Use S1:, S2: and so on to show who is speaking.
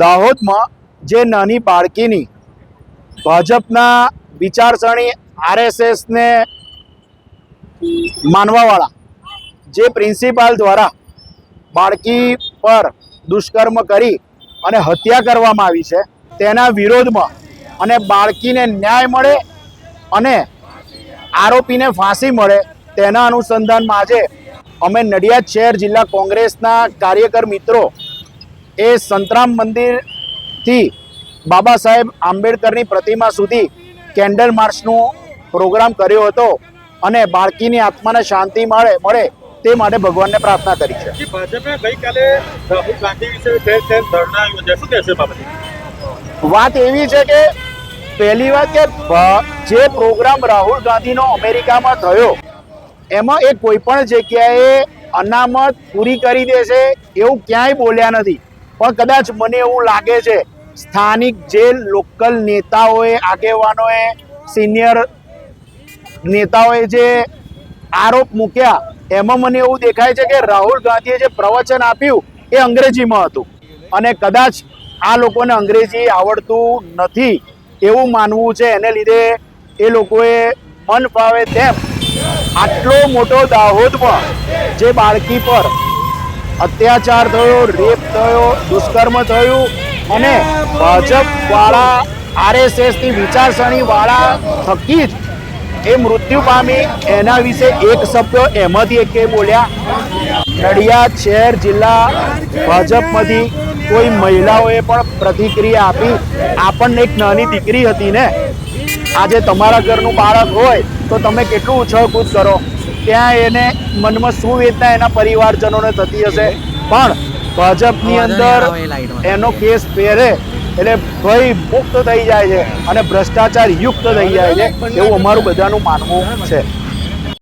S1: દાહોદમાં જે નાની બાળકીની ભાજપના વિચારસરણી આરએસએસને માનવાવાળા જે પ્રિન્સિપાલ દ્વારા બાળકી પર દુષ્કર્મ કરી અને હત્યા કરવામાં આવી છે, તેના વિરોધમાં અને બાળકીને ન્યાય મળે અને આરોપીને ફાંસી મળે, તેના અનુસંધાનમાં આજે અમે નડિયાદ શહેર જિલ્લા કોંગ્રેસના કાર્યકર મિત્રો એ સંતરામ મંદિરથી બાબા સાહેબ આંબેડકરની પ્રતિમા સુધી કેન્ડલ માર્ચનો પ્રોગ્રામ કર્યો હતો અને બાળકીની આત્માને શાંતિ મળે મળે તે માટે ભગવાનને પ્રાર્થના કરી છે.
S2: ભાજપે ગઈકાલે રાહુલ ગાંધી વિશે ઠેર ઠેર ધરણા શું કહેશે બાબતે
S1: વાત એવી છે કે પહેલી વાત કે જે પ્રોગ્રામ રાહુલ ગાંધીનો અમેરિકામાં થયો એમાં એ કોઈ પણ જગ્યાએ અનામત પૂરી કરી દેશે એવું ક્યાંય બોલ્યા નથી. પણ કદાચ મને એવું લાગે છે, સ્થાનિક જે લોકલ નેતાઓએ, આગેવાનોએ, સિનિયર નેતાઓએ જે આરોપ મૂક્યા, એમાં મને એવું દેખાય છે કે રાહુલ ગાંધીએ જે પ્રવચન આપ્યું એ અંગ્રેજીમાં હતું. અને કદાચ આ લોકોને અંગ્રેજી આવડતું નથી એવું માનવું છે, એને લીધે એ લોકોએ મન ફાવે તેમ આટલો મોટો દાહોદમાં જે બાળકી પર અત્યાચાર થયો, રેપ થયો, દુષ્કર્મ થયું અને ભાજપ વાળા આરએસએસની વિચારસરણી વાળા થકી જ એ મૃત્યુ પામી. એના વિશે એક સભ્યો એમાંથી એક બોલ્યા, નડિયાદ શહેર જિલ્લા ભાજપમાંથી કોઈ મહિલાઓએ પણ પ્રતિક્રિયા આપી. આપણને એક નાની દીકરી હતી ને. આજે તમારા ઘરનું બાળક હોય તો તમે કેટલું ઉછળકૂદ કરો? ત્યાં એને મનમાં શું વેદના એના પરિવારજનોને થતી હશે? પણ ભાજપની અંદર એનો કેસ પહેરે એટલે ભય મુક્ત થઈ જાય છે અને ભ્રષ્ટાચાર યુક્ત થઈ જાય છે એવું અમારું બધાનું માનવું છે.